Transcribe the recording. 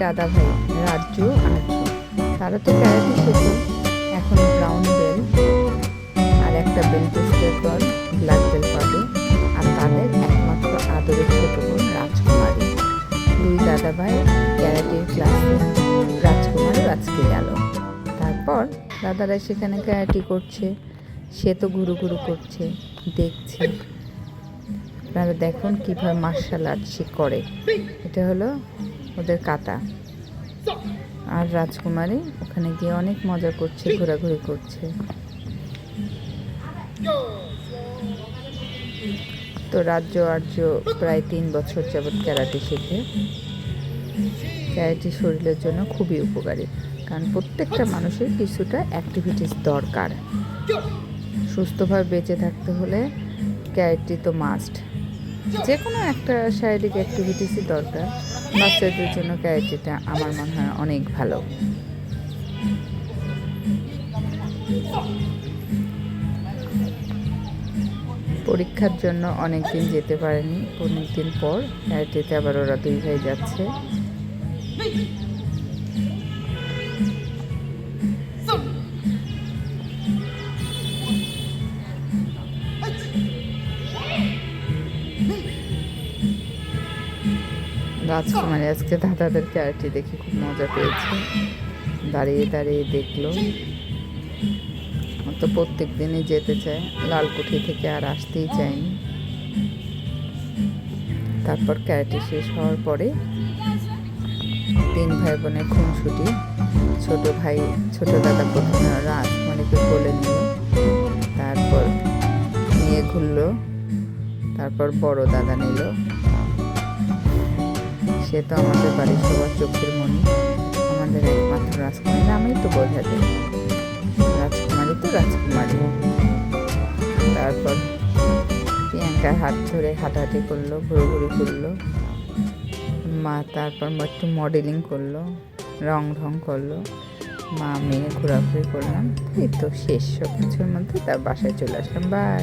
দাদা ভাই, রাজ্য আর্য। তারা তো ক্যারাটে শেখে এখন ব্রাউন বেল্ট আর একটা বেল্ট টেস্টের পর ব্ল্যাক বেল্ট পাবে। আর তাদের একমাত্র আদরের ছোট বোন রাজকুমারী। দুই দাদা ভাই ক্যারাটের ক্লাসে রাজকুমারী আজকে গেল। তারপর দাদারা সেখানে ক্যারাটি করছে। সে তো ঘুরু ঘুরু করছে, দেখছে। আপনারা দেখুন কীভাবে মার্শাল আর্ট সে করে। এটা হলো ওদের কাটা। আর রাজকুমারী ওখানে গিয়ে অনেক মজা করছে, ঘোরাঘুরি করছে। তো রাজ্য আর্য প্রায় তিন বছর যাবৎ ক্যারাটে শেখে। ক্যারাটে শরীরের জন্য খুবই উপকারী, কারণ প্রত্যেকটা মানুষের কিছুটা অ্যাক্টিভিটিস দরকার। সুস্থভাবে বেঁচে থাকতে হলে ক্যারাটি তো মাস্ট যে কোনো একটা শারীরিক অ্যাক্টিভিটিসই দরকার। বাচ্চাদের জন্য ক্যারাটিটা আমার মনে হয় অনেক ভালো। পরীক্ষার জন্য অনেক দিন যেতে পারেনি। অনেক দিন পর ক্যারাটিতে আবার ওরা দুই ভাই যাচ্ছে। রাজকুমারী আজকে দাদাদের ক্যারাটি দেখে খুব মজা পেয়েছে। দাঁড়িয়ে দাঁড়িয়ে দেখল। তো প্রত্যেক দিনই যেতে চায়। লালকুঠি থেকে আর আসতেই চায়নি। তারপর ক্যারাটি শেষ হওয়ার পরে তিন ভাই বোনের খুনসুটি। ছোট ভাই, ছোট দাদা প্রথমে রাজকুমারীকে কোলে নিল। তারপর নিয়ে ঘুরলো। তারপর বড় দাদা নিল। সে তো আমাদের বাড়ির সবার চোখের মনি। আমাদের একমাত্র রাজকুমারী। নামেই তো বোঝা যায় রাজকুমারী তো রাজকুমারী। তারপর প্রিয়াঙ্কার হাত ধরে হাঁটাহাঁটি করল, ঘুরোঘুরি করল। মা তারপর একটু মডেলিং করল, রং ঢং করল। মা মেয়ে ঘোরাঘুরি করলাম। এই তো শেষ সব কিছুর মধ্যে তার বাসায় চলে আসলাম। বাই